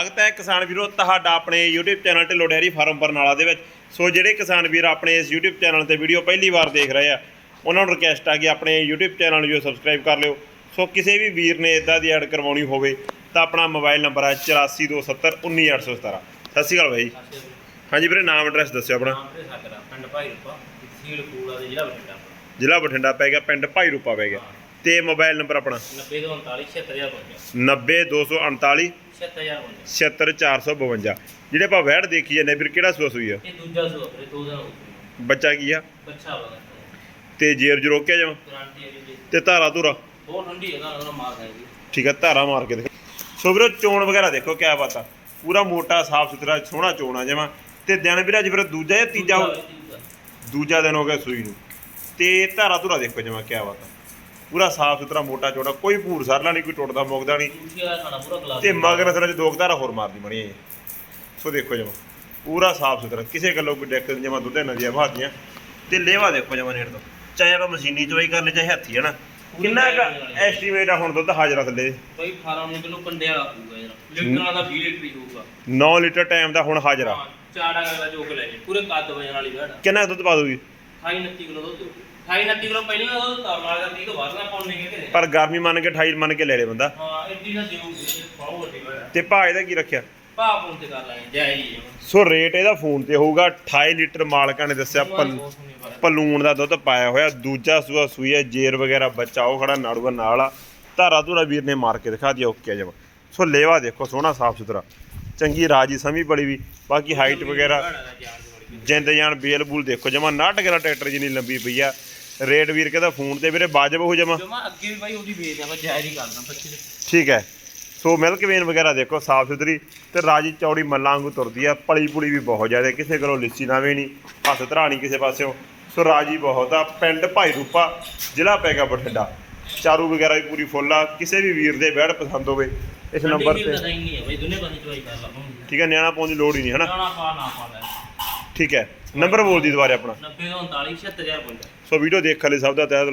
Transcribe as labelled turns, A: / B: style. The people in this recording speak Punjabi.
A: ਸਵਾਗਤ ਹੈ ਕਿਸਾਨ ਵੀਰੋ ਤੁਹਾਡਾ ਆਪਣੇ YouTube channel Dhillon dairy farm Barnala ਦੇ ਵਿੱਚ। ਸੋ ਜਿਹੜੇ ਕਿਸਾਨ ਵੀਰ ਆਪਣੇ ਇਸ YouTube ਚੈਨਲ ਤੇ ਵੀਡੀਓ ਪਹਿਲੀ ਵਾਰ ਦੇਖ ਰਹੇ ਆ ਉਹਨਾਂ ਨੂੰ ਰਿਕਵੈਸਟ ਆ ਕਿ ਆਪਣੇ YouTube ਚੈਨਲ ਨੂੰ ਸਬਸਕ੍ਰਾਈਬ ਕਰ ਲਿਓ। ਸੋ ਕਿਸੇ ਵੀ ਵੀਰ ਨੇ ਇਦਾਂ ਦੀ ਐਡ ਕਰਵਾਉਣੀ ਹੋਵੇ ਤਾਂ ਆਪਣਾ ਮੋਬਾਈਲ ਨੰਬਰ ਹੈ 8427191817 ਸਤਿ ਸ਼੍ਰੀ ਅਕਾਲ ਬਾਈ। ਹਾਂਜੀ ਵੀਰੇ ਨਾਮ ਐਡਰੈਸ ਦੱਸਿਓ ਆਪਣਾ।
B: ਤੇ ਪਿੰਡ ਭਾਈ ਰੂਪਾ ਤਹਿਸੀਲ ਕੂੜਾ ਦੇ ਜ਼ਿਲ੍ਹਾ ਬਠਿੰਡਾ।
A: ਜ਼ਿਲ੍ਹਾ ਬਠਿੰਡਾ ਪੈ ਗਿਆ ਪਿੰਡ ਭਾਈ ਰੂਪਾ ਪੈ ਗਿਆ। ਤੇ ਮੋਬਾਈਲ ਨੰਬਰ ਆਪਣਾ?
B: 90 ਤੋਂ 39 76052
A: 90249
B: 76052
A: 76452 ਜਿਹੜੇ ਆਪਾਂ ਵੈੜ ਦੇਖੀ ਜਾਂਦੇ ਵੀਰ ਕਿਹੜਾ ਸੂਆ ਸੂਈ ਆ?
B: ਇਹ ਦੂਜਾ ਸੂਆ ਫਿਰ ਦੋ ਦਿਨ ਹੋ ਗਏ
A: ਬੱਚਾ ਕੀ ਆ?
B: ਬੱਚਾ ਵਾ
A: ਤੇ ਜੇਰ ਜ ਰੋਕਿਆ ਜਾਵਾਂ
B: ਗਾਰੰਟੀ ਹੈ ਜੀ
A: ਤੇ ਧਾਰਾ ਧੁਰਾ?
B: ਬਹੁਤ ਠੰਡੀ ਹੈ ਨਾ ਉਹਨਾਂ ਮਾਰ ਦੇਗੀ
A: ਠੀਕ ਆ ਧਾਰਾ ਮਾਰ ਕੇ ਦੇਖ। ਸੋ ਵੀਰੋ ਚੋਣ ਵਗੈਰਾ ਦੇਖੋ ਕਿਆ ਬਾਤ ਆ। ਪੂਰਾ ਮੋਟਾ ਸਾਫ਼ ਸੁਥਰਾ ਸੋਹਣਾ ਚੋਣ ਆ ਤੇ ਦਿਨ ਵੀਰ ਅੱਜ ਫਿਰ ਦੂਜਾ ਜਾਂ ਤੀਜਾ ਹੋ- ਦੂਜਾ ਦਿਨ ਹੋ ਗਿਆ ਸੂਈ ਨੂੰ। ਤੇ ਧਾਰਾ ਧੁਰਾ ਦੇਖੋ ਜਮਾ ਕਿਆ ਬਾਤ ਆ। ਪੂਰਾ ਸਾਫ਼ ਸੁਥਰਾ ਮੋਟਾ ਚੋੜਾ ਕੋਈ ਭੂਰ ਸਰਲਾ ਨਹੀਂ ਕੋਈ ਟੁੱਟਦਾ ਮੁੱਕਦਾ ਨਹੀਂ।
B: ਪੂਰਾ ਗਲਾਸ
A: ਤੇ ਮਗਰ ਅਸਲ ਚ ਦੋ ਧਾਰਾ ਹੋਰ ਮਾਰਦੀ ਮਣੀ ਹੈ। ਸੋ ਦੇਖੋ ਜਮਾ ਪੂਰਾ ਸਾਫ਼ ਸੁਥਰਾ ਕਿਸੇ ਗੱਲੋਂ ਕੋਈ ਨਹੀਂ ਜਮਾ ਦੁੱਧੇ ਨਦੀਆਂ ਭਾਦੀਆਂ ਤੇ ਲੇਵਾ ਦੇਖੋ ਜਮਾ ਨੇੜ ਤੋਂ ਚਾਹੇ ਆਪਾਂ ਮਸ਼ੀਨੀ ਚਵਾਈ ਕਰ ਲੈ ਚਾਹੇ ਹੱਥੀ ਹੈ ਨਾ? ਕਿੰਨਾ ਐਸਟੀਮੇਟ ਆ ਹੁਣ ਦੁੱਧ ਹਾਜ਼ਰਾ ਥੱਲੇ?
B: ਬਈ 18 19 ਕਿਲੋ ਕੰਡੇ ਵਾਲਾ ਹੋਊਗਾ ਯਾਰ ਲੀਟਰਾਂ ਦਾ 20 ਲੀਟਰ ਹੀ ਹੋਊਗਾ।
A: 9 ਲੀਟਰ ਟਾਈਮ ਦਾ ਹੁਣ ਹਾਜ਼ਰਾ
B: ਚਾੜਾ ਅਗਲਾ ਚੋਕ ਲੈ ਜੇ ਪੂਰੇ ਕੱਦ ਵਜਣ ਵਾਲੀ ਬੈੜ
A: ਕਿੰਨਾ ਦੁੱਧ ਪਾ ਦੂਗੀ
B: 28 29 ਕਿਲੋ ਦੁੱਧ। 28 29 ਕਿਲੋ ਪਹਿਲਾਂ ਦੁੱਧ ਤਰਨ ਵਾਲਾ ਦਾ 30 ਤੋਂ ਬਾਅਦ ਨਾ ਪਾਉਣੇ ਕਿਤੇ
A: ਪਰ ਗਰਮੀ ਮੰਨ ਕੇ 28 ਮੰਨ ਕੇ ਲੈ ਲੇ ਬੰਦਾ।
B: ਹਾਂ ਐਡੀ ਨਾ ਦੇਊਗੀ ਬਹੁਤ ਵੱਡੀ ਬੈੜ
A: ਤੇ ਭਾਅ ਇਹਦਾ ਕੀ ਰੱਖਿਆ?
B: ਭਾਅ ਫੋਨ ਤੇ ਕਰ ਲਾਂਗੇ ਜੈ ਜੀ।
A: ਸੋ ਰੇਟ ਇਹਦਾ ਫੋਨ ਤੇ ਹੋਊਗਾ 28 ਲੀਟਰ ਮਾਲਕਾਂ ਨੇ ਦੱਸਿਆ ਪਲ ਪਲੂਣ ਦਾ ਦੁੱਧ ਪਾਇਆ ਹੋਇਆ ਦੂਜਾ ਸੂਆ ਸੂਈ ਹੈ ਜੇਰ ਵਗੈਰਾ ਬੱਚਾ ਉਹ ਖੜਾ ਨਾੜੂਆ ਨਾਲ ਆ। ਧਾਰਾ ਧੂਰਾ ਵੀਰ ਨੇ ਮਾਰ ਕੇ ਦਿਖਾ ਦਿਆ ਓਕੇ ਜਮਾ। ਸੋ ਲੇਵਾ ਦੇਖੋ ਸੋਹਣਾ ਸਾਫ਼ ਸੁਥਰਾ। ਚੰਗੀ ਰਾਜੀ ਸਮੀ ਬੜੀ ਵੀ ਬਾਕੀ ਹਾਈਟ ਵਗੈਰਾ ਜਿੰਦ ਜਾਨ ਬੇਲ ਬੂਲ ਦੇਖੋ ਜਮਾ 69 ਗਰਾ ਟਰੈਕਟਰ ਜਿੰਨੀ ਲੰਬੀ ਪਈ ਆ। ਰੇਟ ਵੀਰ ਕਹਿੰਦਾ ਫੋਨ ਤੇ ਵੀਰੇ ਵਾਜਬ ਹੋ ਜਮਾ।
B: ਜਮਾ ਅੱਗੇ ਵੀ ਬਾਈ ਉਹਦੀ ਵੇਚਦੇ ਆਪਾਂ ਜਾਇਜ਼ ਹੀ ਕਰਦਾ ਬੱਚੇ ਦੇ।
A: ਠੀਕ ਹੈ। ਸੋ ਮਿਲਕ ਵੇਨ ਵਗੈਰਾ ਦੇਖੋ ਸਾਫ਼ ਸੁਥਰੀ ਤੇ ਰਾਜੀ ਚੌੜੀ ਮੱਲਾਂ ਵਾਂਗੂ ਤੁਰਦੀ ਆ। ਪਲੀ ਪੁਲੀ ਵੀ ਬਹੁਤ ਜ਼ਿਆਦਾ ਕਿਸੇ ਕੋਲੋਂ ਲਿੱਸੀ ਨਾ ਵੀ ਨਹੀਂ ਹੱਥ ਧਰਾਣੀ ਕਿਸੇ ਪਾਸਿਓਂ। ਸੋ ਰਾਜੀ ਬਹੁਤ ਆ ਪਿੰਡ ਭਾਈ ਰੂਪਾ ਜ਼ਿਲ੍ਹਾ ਪੈਗਾ ਬਠਿੰਡਾ। ਚਾਰੂ ਵਗੈਰਾ ਵੀ ਪੂਰੀ ਫੁੱਲ ਆ ਕਿਸੇ ਵੀ ਵੀਰ ਦੇ ਬੈੜ ਪਸੰਦ ਹੋਵੇ ਇਸ ਨੰਬਰ ਤੇ। ਠੀਕ ਹੈ ਨਿਆਣਾ ਪਾਉਣ ਦੀ ਲੋੜ ਹੀ ਨਹੀਂ ਹਨਾ? ਠੀਕ ਹੈ। ਨੰਬਰ ਬੋਲ ਦੀ ਦੁਬਾਰੇ ਆਪਣਾ।
B: 90 ਤੋਂ 39 76052
A: ਸੋ ਵੀਡੀਓ ਦੇਖਣ ਲਈ ਸਭ ਦਾ ਤਹਿ